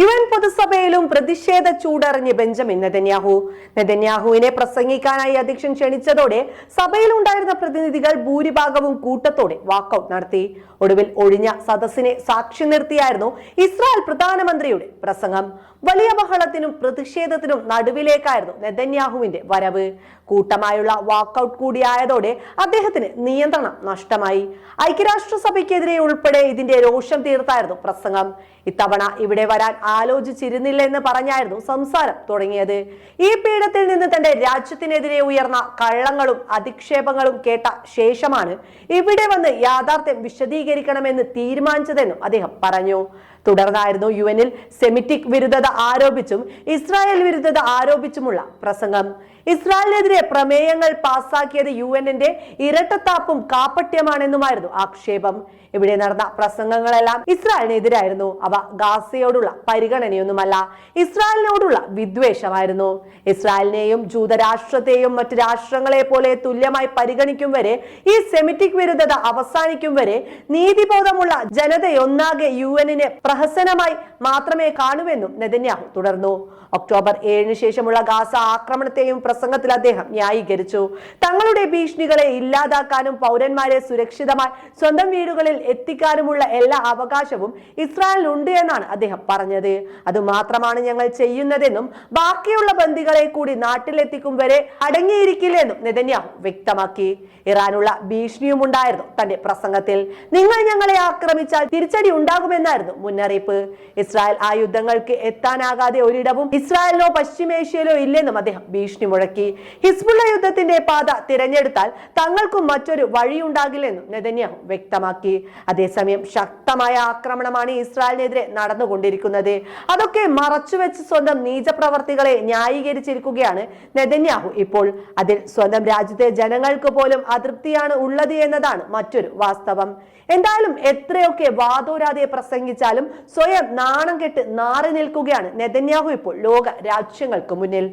U N പൊതുസഭയിലും പ്രതിഷേധ ചൂടറിഞ്ഞ് Benjamin Netanyahu. നെതന്യാഹുവിനെ പ്രസംഗിക്കാനായി അധ്യക്ഷൻ ക്ഷണിച്ചതോടെ സഭയിലുണ്ടായിരുന്ന പ്രതിനിധികൾ ഭൂരിഭാഗവും കൂട്ടത്തോടെ വാക്കൌട്ട് നടത്തി. ഒടുവിൽ ഒഴിഞ്ഞ സദസ്സിനെ സാക്ഷി നിർത്തിയായിരുന്നു ഇസ്രായേൽ പ്രധാനമന്ത്രിയുടെ പ്രസംഗം. വലിയ ബഹളത്തിനും പ്രതിഷേധത്തിനും നടുവിലേക്കായിരുന്നു നെതന്യാഹുവിന്റെ വരവ്. കൂട്ടമായുള്ള വാക്കൌട്ട് കൂടിയായതോടെ അദ്ദേഹത്തിന് നിയന്ത്രണം നഷ്ടമായി. ഐക്യരാഷ്ട്രസഭയ്ക്കെതിരെ ഉൾപ്പെടെ ഇതിന്റെ രോഷം തീർത്തായിരുന്നു പ്രസംഗം. ഇത്തവണ ഇവിടെ വരാൻ ആലോചിച്ചിരുന്നില്ല എന്ന് പറഞ്ഞായിരുന്നു സംസാരം തുടങ്ങിയത്. ഈ പീഠത്തിൽ നിന്ന് തന്റെ രാജ്യത്തിനെതിരെ ഉയർന്ന കള്ളങ്ങളും അധിക്ഷേപങ്ങളും കേട്ട ശേഷമാണ് ഇവിടെ വന്ന് യാഥാർത്ഥ്യം വിശദീകരിക്കണമെന്ന് തീരുമാനിച്ചതെന്നും അദ്ദേഹം പറഞ്ഞു. തുടർന്നായിരുന്നു യു എനിൽ സെമിറ്റിക് വിരുദ്ധത ആരോപിച്ചും ഇസ്രായേൽ വിരുദ്ധത ആരോപിച്ചുമുള്ള പ്രസംഗം. ഇസ്രായേലിനെതിരെ പ്രമേയങ്ങൾ പാസാക്കിയത് യു എന്നിന്റെ ഇരട്ടത്താപ്പും കാപ്പട്യമാണെന്നുമായിരുന്നു ആക്ഷേപം. ഇവിടെ നടന്ന പ്രസംഗങ്ങളെല്ലാം ഇസ്രായേലിനെതിരായിരുന്നു. അവ ഗാസയോടുള്ള പരിഗണനയൊന്നുമല്ല ഇസ്രായേലിനോടുള്ള വിദ്വേഷമായിരുന്നു. ഇസ്രായേലിനെയും ജൂതരാഷ്ട്രത്തെയും മറ്റു രാഷ്ട്രങ്ങളെ പോലെ തുല്യമായി പരിഗണിക്കും വരെ ഈ സെമിറ്റിക് വിരുദ്ധത അവസാനിക്കും വരെ നീതിബോധമുള്ള ജനതയൊന്നാകെ യു എന്നിനെ പ്രഹസനമായി മാത്രമേ കാണുവെന്നും നെതന്യാഹു തുടർന്നു. ഒക്ടോബർ ഏഴിന് ശേഷമുള്ള ഗാസ ആക്രമണത്തെയും പ്രസംഗത്തിൽ അദ്ദേഹം ന്യായീകരിച്ചു. തങ്ങളുടെ ഭീഷണികളെ ഇല്ലാതാക്കാനും പൗരന്മാരെ സുരക്ഷിതമായി സ്വന്തം വീടുകളിൽ എത്തിക്കാനുമുള്ള എല്ലാ അവകാശവും ഇസ്രായേലിനുണ്ട് എന്നാണ് അദ്ദേഹം പറഞ്ഞത്. അതുമാത്രമാണ് ഞങ്ങൾ ചെയ്യുന്നതെന്നും ബാക്കിയുള്ള ബന്ദികളെ കൂടി നാട്ടിലെത്തിക്കും വരെ അടങ്ങിയിരിക്കില്ലെന്നും നെതന്യാഹു വ്യക്തമാക്കി. ഇറാനുള്ള ഭീഷണിയും ഉണ്ടായിരുന്നു തന്റെ പ്രസംഗത്തിൽ. നിങ്ങൾ ഞങ്ങളെ ആക്രമിച്ചാൽ തിരിച്ചടി ഉണ്ടാകുമെന്നായിരുന്നു മുന്നറിയിപ്പ്. ഇസ്രായേൽ ആ യുദ്ധങ്ങൾക്ക് എത്താനാകാതെ ഒരിടവും ഇസ്രായേലിലോ പശ്ചിമേഷ്യയിലോ ഇല്ലെന്നും അദ്ദേഹം ഭീഷണി മുഴക്കി. ഹിസ്ബുള്ള യുദ്ധത്തിന്റെ പാത തിരഞ്ഞെടുത്താൽ തങ്ങൾക്കും മറ്റൊരു വഴിയുണ്ടാകില്ലെന്നും നെതന്യാഹു വ്യക്തമാക്കി. അതേസമയം ശക്തമായ ആക്രമണമാണ് ഇസ്രായേലിനെതിരെ നടന്നുകൊണ്ടിരിക്കുന്നത്. അതൊക്കെ മറച്ചുവെച്ച് സ്വന്തം നീചപ്രവർത്തികളെ ന്യായീകരിച്ചിരിക്കുകയാണ് നെതന്യാഹു. ഇപ്പോൾ അതിൽ സ്വന്തം രാജ്യത്തെ ജനങ്ങൾക്ക് പോലും അതൃപ്തിയാണ് ഉള്ളത് എന്നതാണ് മറ്റൊരു വാസ്തവം. എന്തായാലും എത്രയൊക്കെ വാദോരാതെ പ്രസംഗിച്ചാലും സ്വയം നാണം കെട്ട് നാറി നിൽക്കുകയാണ് നെതന്യാഹു ഇപ്പോൾ ലോക രാജ്യങ്ങൾക്ക് മുന്നിൽ.